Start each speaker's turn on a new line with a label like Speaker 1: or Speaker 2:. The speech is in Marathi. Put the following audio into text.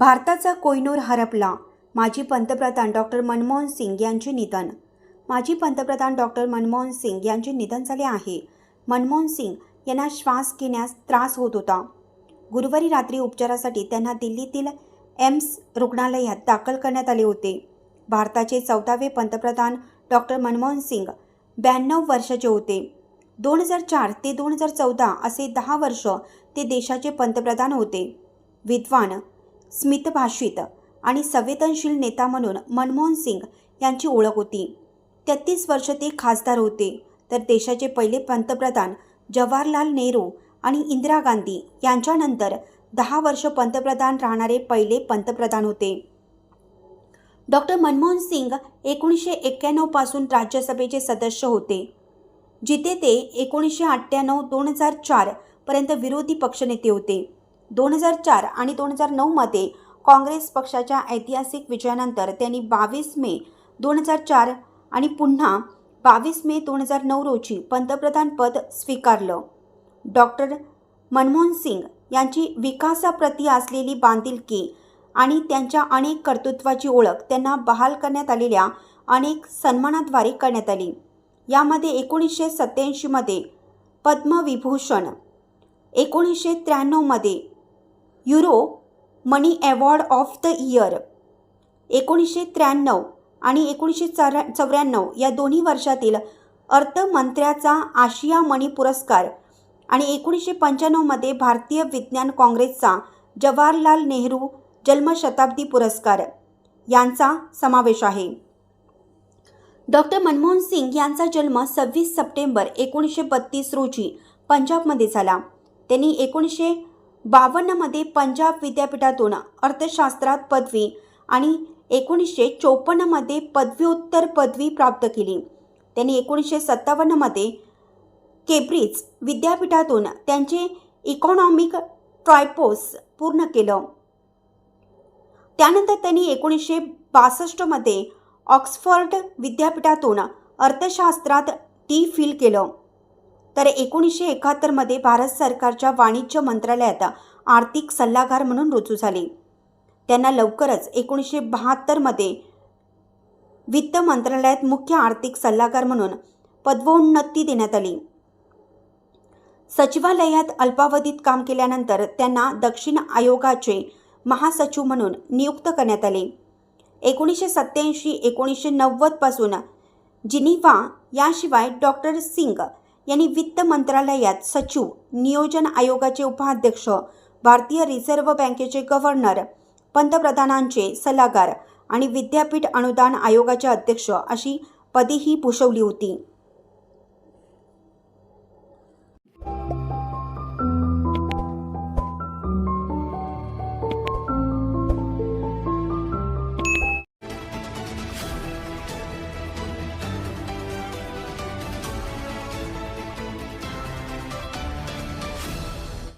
Speaker 1: भारताचा कोयनूर हरपला. माजी पंतप्रधान डॉक्टर मनमोहन सिंग यांचे निधन. माजी पंतप्रधान डॉक्टर मनमोहन सिंग यांचे निधन झाले आहे. मनमोहन सिंग यांना श्वास घेण्यास त्रास होत होता. गुरुवारी रात्री उपचारासाठी त्यांना दिल्लीतील एम्स रुग्णालयात दाखल करण्यात आले होते. भारताचे चौदावे पंतप्रधान डॉक्टर मनमोहन सिंग ब्याण्णव वर्षाचे होते. दोन हजार चार ते दोन हजार चौदा असे दहा वर्ष ते देशाचे पंतप्रधान होते. विद्वान स्मितभाषित आणि संवेदनशील नेता म्हणून मनमोहन सिंग यांची ओळख होती. तेहतीस वर्ष ते खासदार होते. तर देशाचे पहिले पंतप्रधान जवाहरलाल नेहरू आणि इंदिरा गांधी यांच्यानंतर दहा वर्ष पंतप्रधान राहणारे पहिले पंतप्रधान होते. डॉक्टर मनमोहन सिंग एकोणीसशे एक्क्याण्णवपासून राज्यसभेचे सदस्य होते. जिथे ते एकोणीसशे अठ्ठ्याण्णव दोन हजार चारपर्यंत विरोधी पक्षनेते होते. दोन हजार चार आणि दोन हजार नऊमध्ये काँग्रेस पक्षाच्या ऐतिहासिक विजयानंतर त्यांनी बावीस मे दोन हजार चार आणि पुन्हा बावीस मे दोन हजार नऊ रोजी पंतप्रधानपद स्वीकारलं. डॉक्टर मनमोहन सिंग यांची विकासाप्रती असलेली बांधिलकी आणि त्यांच्या अनेक कर्तृत्वाची ओळख त्यांना बहाल करण्यात आलेल्या अनेक सन्मानाद्वारे करण्यात आली. यामध्ये एकोणीसशे सत्याऐंशीमध्ये पद्मविभूषण एकोणीसशे त्र्याण्णवमध्ये Euromoney award of the year. एकोणीसशे त्र्याण्णव आणि एकोणीसशे चौऱ्या चौऱ्याण्णव या दोन्ही वर्षातील अर्थमंत्र्याचा आशिया मणी पुरस्कार आणि एकोणीसशे पंच्याण्णवमध्ये भारतीय विज्ञान काँग्रेसचा जवाहरलाल नेहरू जन्मशताब्दी पुरस्कार. यांचा समावेश आहे. डॉक्टर मनमोहन सिंग यांचा जन्म सव्वीस सप्टेंबर एकोणीसशे बत्तीस रोजी पंजाबमध्ये झाला. त्यांनी एकोणीसशे बावन्नमध्ये पंजाब विद्यापीठातून अर्थशास्त्रात पदवी आणि एकोणीसशे चोपन्नमध्ये पदव्युत्तर पदवी प्राप्त केली. त्यांनी एकोणीसशे सत्तावन्नमध्ये केब्रिज विद्यापीठातून त्यांचे इकॉनॉमिक ट्रायपोस पूर्ण केलं. त्यानंतर त्यांनी एकोणीसशे बासष्टमध्ये ऑक्सफर्ड विद्यापीठातून अर्थशास्त्रात डी फिल केलं. तर एकोणीसशे एकाहत्तरमध्ये भारत सरकारच्या वाणिज्य मंत्रालयात आर्थिक सल्लागार म्हणून रुजू झाले. त्यांना लवकरच एकोणीसशे बहात्तरमध्ये वित्त मंत्रालयात मुख्य आर्थिक सल्लागार म्हणून पदवोन्नती देण्यात आली. सचिवालयात अल्पावधीत काम केल्यानंतर त्यांना दक्षिण आयोगाचे महासचिव म्हणून नियुक्त करण्यात आले. एकोणीसशे सत्त्याऐंशी एकोणीसशे नव्वदपासून जिनिव्हा याशिवाय डॉक्टर सिंग यांनी वित्त मंत्रालयात सचिव नियोजन आयोगाचे उपाध्यक्ष भारतीय रिझर्व्ह बँकेचे गव्हर्नर पंतप्रधानांचे सल्लागार आणि विद्यापीठ अनुदान आयोगाचे अध्यक्ष अशी पदेही भूषवली होती.